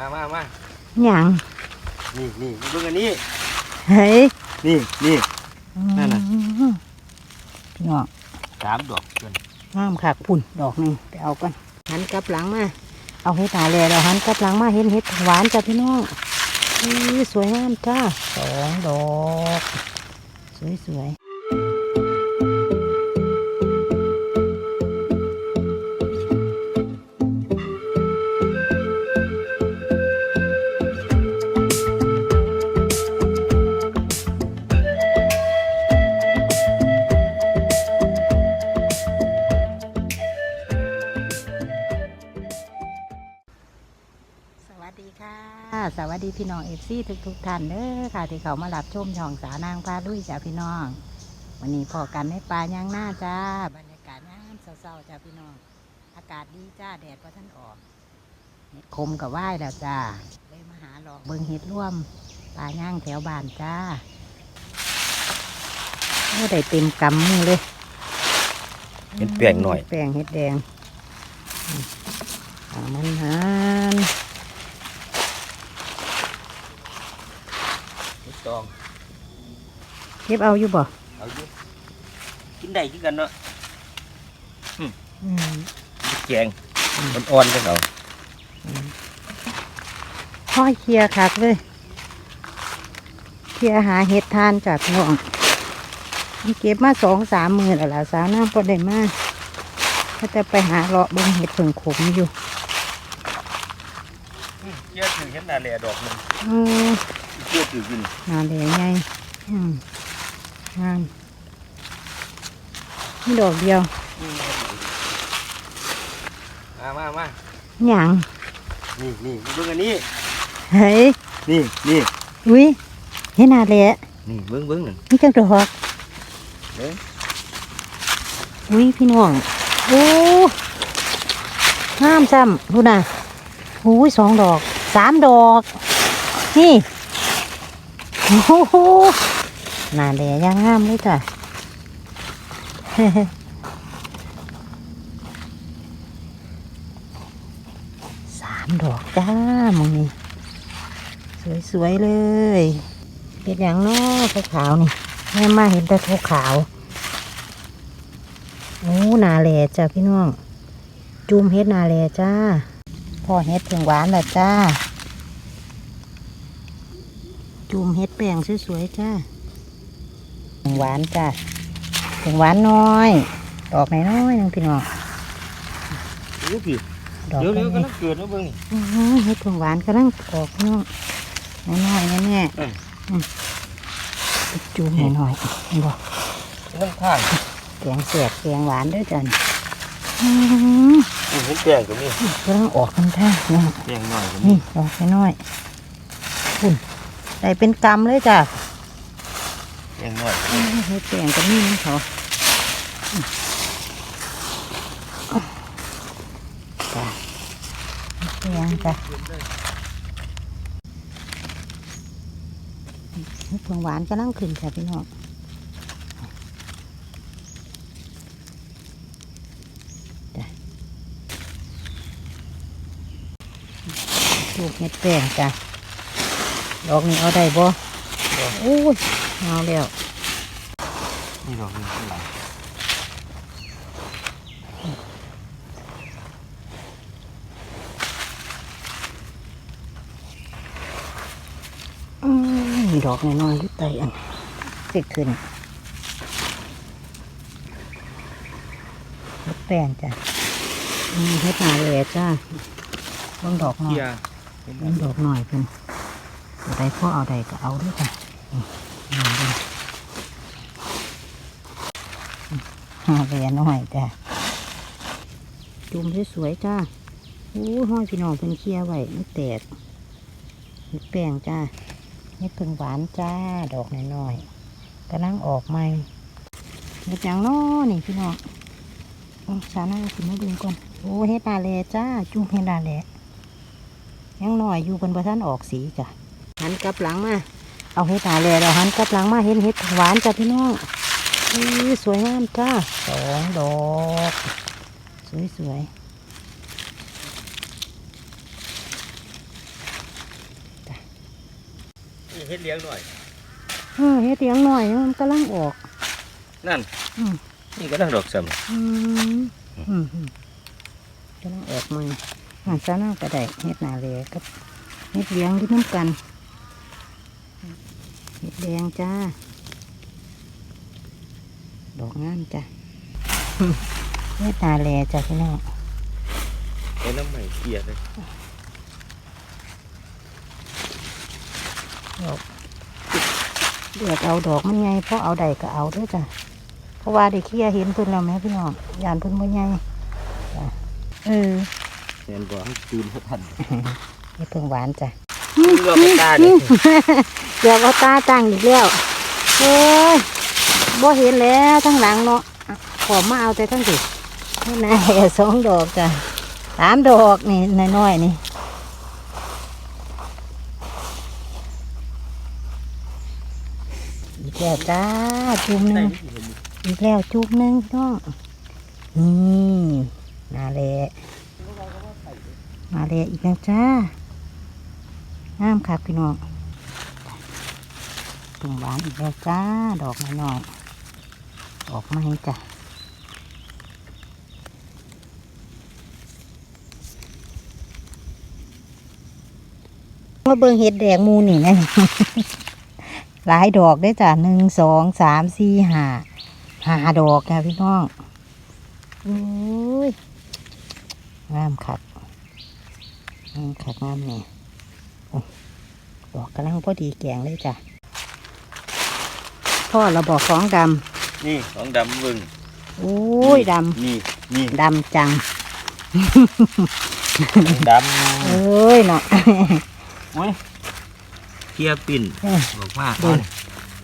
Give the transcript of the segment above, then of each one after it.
มามามาหยังนี่นี่มาเบิ่งอันนี้ เฮ้ยนี่นี่ นั่นน่ะ อืมพี่น้องสามดอกเกินงามคักปุ่นดอกหนึงไปเอากันหันกลับหลังมาเอาเห็ดหาแลแล้วหันกลับหลังมาเห็นเห็ดหวานจ้ะพี่น้องนี่สวยงามจ้าสองดอก สวยส องเอฟซีทุกทุกๆท่านเด้อค่ะ ที่เขามารับชมช่องสานางพาลุยจ้าพี่น้อง วันนี้พอกันในป่ายางหน้าจ้า บรรยากาศงามเศร้าๆจ้าพี่น้อง อากาศดีจ้าแดดว่าท่านออกเห็ดคมกับว่ายแล้วจ้าเลยมาหาหลอกเบิงเห็ดร่วมป่าย่างแถวบ้านจ้าโอ้ได้เต็มกำมือเลยเห็นแปลงหน่อย แปลงเห็ดแดงอืมเอามันหาน เห็ดตอง เก็บเอาอยู่บ่เอาอยู่กินได้คือกันเนาะอืมเห็ดแกงอ่อนๆกันเอาห้อยเคลียร์คักเลยเคลียร์หาเห็ดทานจากพี่น้องนี่เก็บมาสองสามมือแล้วล่ะสาวน้ำก็ได้มาก็จะไปหาเลาะเบงเห็ดผึ่งขมอยู่เยอะถือเห็ดนาแลดอกหนึงอืมเยอะถือกินนาแดงไงอืม งามนี่ดอกเดียวมามามาหยังนี่นี่มาเบิ่งอันนี้เฮ้ยนี่นี่อุ้ยเห็นนาแหละนี่เบิ่งเบิ่งนั่นนี่จังดอกเด้ออุ้ยพี่น้องโอ้งามซ้ำดูนะอุ้ยสองดอกสามดอก นี่ โอ้โห นาแหลย่างงามเลยจ้ะสามดอกจ้ามึงนี่สวยๆเลยเป็นอย่างน้อขาวนี่แม่มาเห็นแต่ขาวๆโอ้นาแลจ้าพี่น้อง จุ่มเฮ็ดนาแลจ้าพ่อเฮ็ดถึงหวานแล้วจ้า จุ่มเฮ็ดแป้งสวยๆจ้า หวานจ้าถึงหวานน้อย ดอกน้อยๆนึงพี่น้องอู้พี่ดอกเดี๋ยวเดี๋ยวน้กำลังเกิดแล้วเบิ่งนี่อื้อหือเฮ็ดถึงหวานกำลังออกพี่น้องน้อยๆแน่อืมๆอืมจุ่มหน่อยๆเห็นบ่นั่งข้างแกงเสียบแกงหวานด้วยจ้ะนี่อื้อหือนี่เห็ดแกงก็มีกำลังออกกันท่าเนาะแกงหน่อยก็มีนี่ดอกน้อยๆคุณได้เป็นกำเลยจ้ะ แกงหน่อยก็มีเฮ็ดแกงกับนี่มันเขาจ้ะแกงจ้ะเฮ็ดผงหวานกำลังขึ้นค่ะพี่น้องจ้ะลูกเฮ็ดแป้งจ้ะดอกนี้เอาได้บ่โอ้ย เอาแล้วนี่ดอกหนึงข้างหลังอืมมีดอกน้อยๆอยู่ใต้อันเสิขึ้นเฮ็ดแป้งจ้ะอืมเฮ็ดหนาเลยจ้าเบิ่งดอกหน่อยเกียร์เบิ่งดอกหน่อยเพิ่นเอาได้พ่อเอาได้ก็เอาด้วยจ้ะ นี่นี่เบิ่งหาแหวนน้อยจ้ะจุ่มสวยๆจ้าโอ้ห้อยพี่น้องเพิ่นเคลียร์ไว้มันแตกเฮ็ดแป้งจ้าเห็ดผึ่งหวานจ้า ดอกน้อยๆกำลังออกใหม่เห็ดหยังน้อนี่พี่น้องเอาสาหน้าขึ้นมาดูก่อน โอ้เห็ดนาแลจ้า จุ่มเห็ดนาแลยังหน้อยอยู่เป็นประท่านออกสีจ้ะหันกลับหลังมา เอาเห็ดนาแลแล้วหันกลับหลังมาเห็นเห็ดหวานจ้ะพี่น้องนี่สวยงามจ้าสองดอก สวยๆเฮ็ดเลี้ยงหน่อยเออเฮ็ดเตียงหน่อยมันกำลังออก นั่นอืมนี่ก็ต้องดอกซ้อืมอืมอืมกำลังออกมาหาซาหน้ากระไดเฮ็ดนาเลกับเฮ็ดเลี้ยงที่น้ำกันเฮ็ด แดงจ้า ดอกงามจ้ะอืมเฮ็ดนาเลจ้ะพี่น้องำเอาน้ำใหม่เกลียดเลยดอกเดือดเอาดอกมันไงเพราะเอาใดก็เอาเด้วยจ้ะเพราะว่าได้เคลียร์เห็นเพิ่นแล้วแหม่พี่น้องยานเพิ่นบ่ใหญ่จ้ะเออแทนบอกให้ตื่นให้ทันนี่เพิ่งหวานจ้ะ นี่ก็ไม่ตาดิเดี๋ยวเอาตาตั้งอีกแล้วโอ้ยบ่เห็นแล้วทั้งหลังเนาะขอมาเอาแต่ทั้งสินี่นะแสองดอกจ้ะสามดอกนี่น้อยๆนี่อีกแล้วจ้าจุ่มหนึงอีกแล้วจุ่มหนึงพี่น้องนี่มาแล้วมาแล้วอีกแล้วจ้า งามครับพี่น้องถึงหวานอีกแล้วจ้า ดอกน้อยออกมาให้จ้ะมาเบิ่งเห็ดแดงมูนี่นะหลายดอกได้จ้ะหนึ่งสองสามสี่ห้าห้าดอกนะพี่น้องโอ้ยงามคักงามคักงามเนี่ย โอ้ดอกกำลังพอดีแกงเลยจ้ะพ่อเราบอกของดนี่ของดำมึงำโอ้ยดนี่นี่ำดำจังดเอ้ยเนาะำอุ้ยเกียร์ปิ่นเออบอกมากดู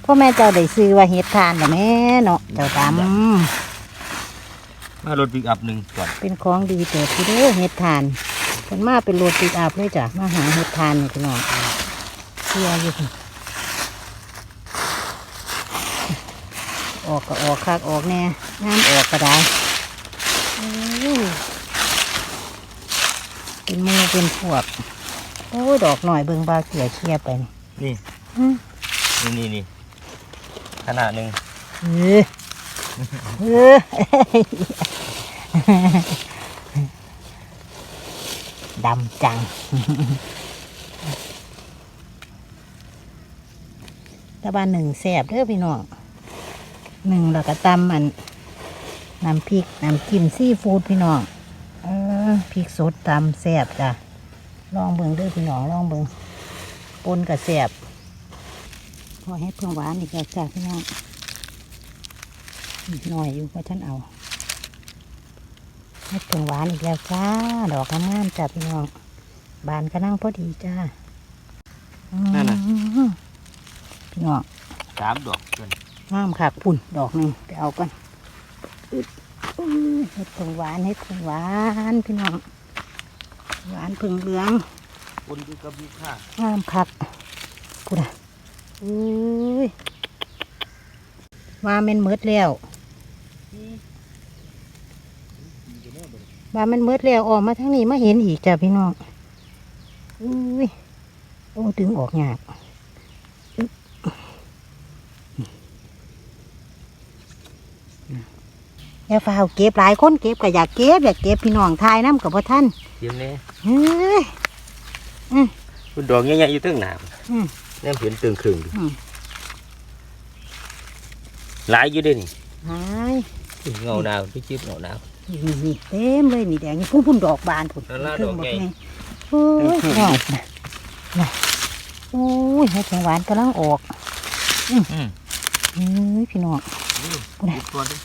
พ่อแม่เจ้าได้ซื้อว่าเห็ดทานแต่แม่เนาะเจ้าดมารถปิกอัพหนึ่งก่อนำเป็นของดีเติบที่เด้อเห็ดทาน เป็นมาเป็นโรตีอาบเลยจ้ะมาหาเห็ดทานนี่พี่น้องเชื่ออยู่พุ่นออกก็ออกคักออกแน่น้ำออกก็ได้โอ้ยเป็นหมือเป็นพวกโอ้ยดอกหน่อยเบิ่งบาเกี่ยเชียไปนี่นี่อืมนี่นี่นี่ขนาดหนึ่งเออเออ ดำจัง ตะบานหนึ่งแสบเด้อพี่น้องหนึ่งแล้วก็ตำอันน้ำพริกน้ำจิ้มซีฟู้ดพี่น้องเออพริกสดตำแสบจ้ะลองเบิ่งเด้อพี่น้องลองเบิ่งปนกับแสบพอให้เพิ่งหวานอีกแล้วจ้ะพี่น้องหน่อยอยู่ว่าฉันเอา ให้ถึงหวานอีกแล้วจ้า ดอกงามๆจ้าพี่น้อง บานก็นั่งพอดีจ้าอืมพี่น้องสามดอกเกินงามค่ะพุ่นดอกหนึ่งไปเอากันอึดอื้อเห็ดผงหวานเห็ดผงหวานพี่น้อง หวานผึ่งเหลืองคนอยู่กับมีค่างามคักพูดอะอุ้ยว่าแมันเมดแล้ว ว่าแมันเมดแล้วออกมาทั้งนี้มาเห็นอีกจ้ะพี่น้องอุ้ยโอ้ดึงออกยากอึ๊บอย่าฝ่าวเก็บหลายคนเก็บก็อยากเก็บอยากเก็บพี่น้องทายน้ำกับพ่ท่านเทียมนี้เฮ้ยคุณดอกใหญ่ๆอยู่ตั้งหนามอืมแนี่เห็นตึงครึ่งอยู่อืมหลายอยู่เด้นี่หายเงาหนาวพี่จิ๊บเงาหนาว นี่นี่นี่เต็มเลยนี่แดงนี่พุ่นพุ่นดอกบานพุ่นนั่นล่ะครึ่งดอกใหญ่ไงโอ้ยครึ่งหอดนะนะโอ้ยให้จังหวานกำลังออกอืมเฮ้ยพี่น้อง นี่ตัวนึง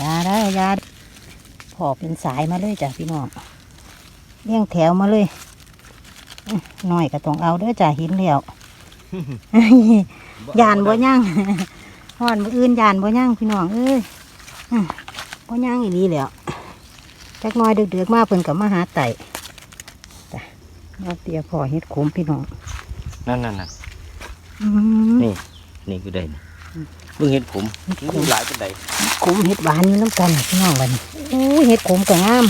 ยาได้อยาพอเป็นสายมาเลยจ้ะพี่น้องเลี้ยงแถวมาเลยอื้อหน่อยก็ต้องเอาเด้อจ้ะหินแล้วยานบ่ย่าง หอนบ่อื่นยานบ่ย่างพี่น้องเอ้ยอื้อบ่ย่างอีนีแหล้ว จักหน้อยเดือดๆมาเพิ่นกับมาหาไต่จ้ะเราเตียพอเฮ็ดขมพี่น้องนั่นนั่นน่ะอืม นี่ นี่คือได้นี่เพิ่งเห็นผม มันหลายเป็นไดขมเฮ็ดหวานอยู่น้ำกันน่ะพี่น้องวันนี้โอ้ยเฮ็ดขมก็งาม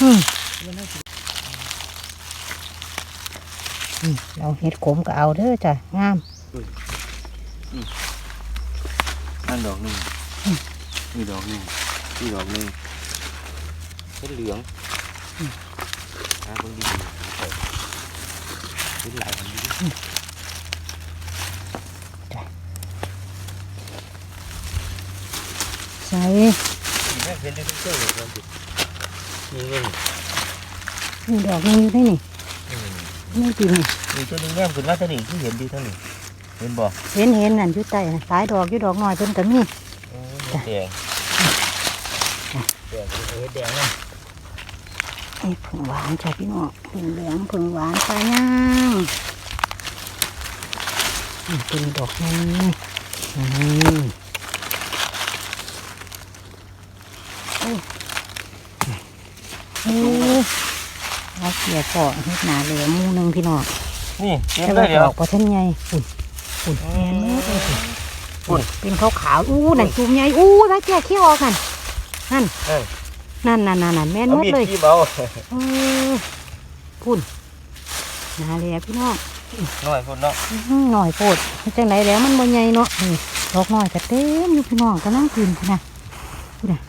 อืมอืมเราเฮ็ดขมก็เอาเด้อจ้ะงาม นั่นดอกหนึ่งนี่ดอกหนึ่งนี่ดอกหนึ่ง เป็นเหลืองหาคนดีเป็นหลายอันดีใส่นี่แม่เป็นได้ทุกเจ้าเลยครับนี่เงินนี่ดอกนึงอยู่ได้นี่นี่ปีนี่นี่ตัวหนึงแง่มขึ้นมาเท่านี้ที่เห็นดีเท่านี้เห็นบ่เห็นเห็นนั่นอยู่ใต้น่ะสายดอกอยู่ดอกน้อยเพิ่นก็มีโอ้ยแดงแดงเป็นเฮ็ดแดงนะ ไอ้ผึ่งหวานจ้ะพี่น้องผึ่งเหลืองผึ่งหวานปลาย่างนี่เป็นดอกนี้นี่โอ้โอ้เอาเกี่ยเกาะเฮ็ดหนาเหลือหมูหนึงพี่น้องนี่เต็มแต่เลว่ายเดี๋ยดวอกพอท่านใหญ่อุ่นอุ่นแอนเมื่อเลยสิอุ่นเป็นขาวขาวๆอู้นั่นจูมใหญ่อู้ไว้แก่เขี้ยวออกกันนั่นเออนั่ นนั่นนั่นนั่นแม่นเอาหมดมีดเลยขี้เบาเออพุ่นนาเลยพี่น้องหน่อยพุ่นเนาะอื้อหือหน่อยโพดจังไรแล้วมันบ่ใหญ่เนาะนี่ดอกน้อยก็เต็มอยู่พี่น้องก็นั่งกินพุ่นนะพุ่นนะ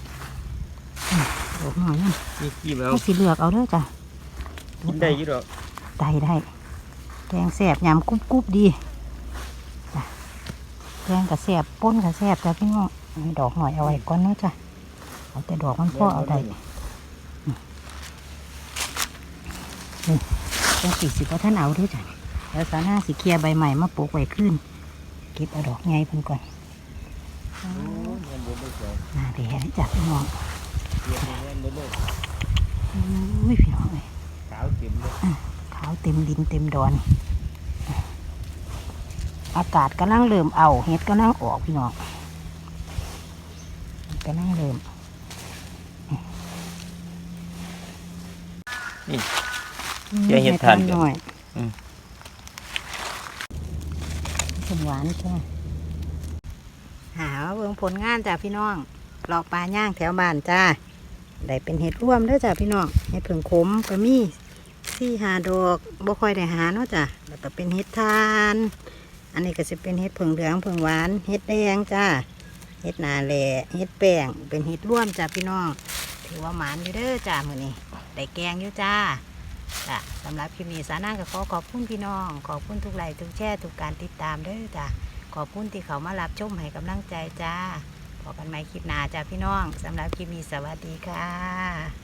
อืมดอกน้อยนั่นมีขี้เบาเอาสีเหลือกเอาเด้อจ้ะกินได้อยี่ดอกได้ได้แกงแสบยำกรุบกรุบดีจ้ะแกงกับแสบป้นกับแสบจ้ะพี่น้องให้ดอกหน่อยเอาไว้ก่อนเนาะจ้ะ เอาแต่ดอกมันพ่อเอาได้อืมนี่จังสี่สิบว่าท่านเอาเด้วยจ้ะแล้วสาหน้าสีเคลียร์ใบใหม่มาปลูกไว้ขึ้น เก็บเอาดอกไงเพิ่นก่อนโอ้ยเงินเดือนได้สวยน่าดีแฮะจ้ะพี่น้องเดือนเงินเดือนเลยอุ้ยพี่น้องเลยขาวเต็มเลยขาวเต็มดินเต็มดอน อากาศกำลังเริ่มเอาเห็ดกำลังออกพี่น้องกำลังเริ่ม แกเห็ดทานหกันน่อยอืมสมหวานจ้ะหาเบิ่งผลงานจ้ะพี่น้องหลอกปลาย่างแถวบ้านจ้าได้เป็นเห็ดร่วมเด้อจ้ะพี่น้องเห็ดผึ่งขมก็มีสี่หาดอกบ่ค่อยได้หาเนาะจ้ะแล้วก็เป็นเห็ดทาน อันนี้ก็จะเป็นเห็ดผึ่งเหลืองผึ่งหวานเห็ดแดงจ้าเห็ดนาแหล่เห็ดแป้งเป็นเห็ดร่วมจ้ะพี่น้องถือว่าหมานอยู่เด้อจ้ามื้อนี้ ได้แกงอยู่จ้าสำหรับพี่มีสานั่งก็ขอขอบคุณพี่น้อง ขอบคุณทุกไลค์ทุกแชร์ทุกการติดตามด้วยจ้ะขอบคุณที่เขามารับชมให้กำลังใจจ้าพบกันไหม่คลิปหน้าจ้าพี่น้องสำหรับพี่มีสวัสดีค่ะ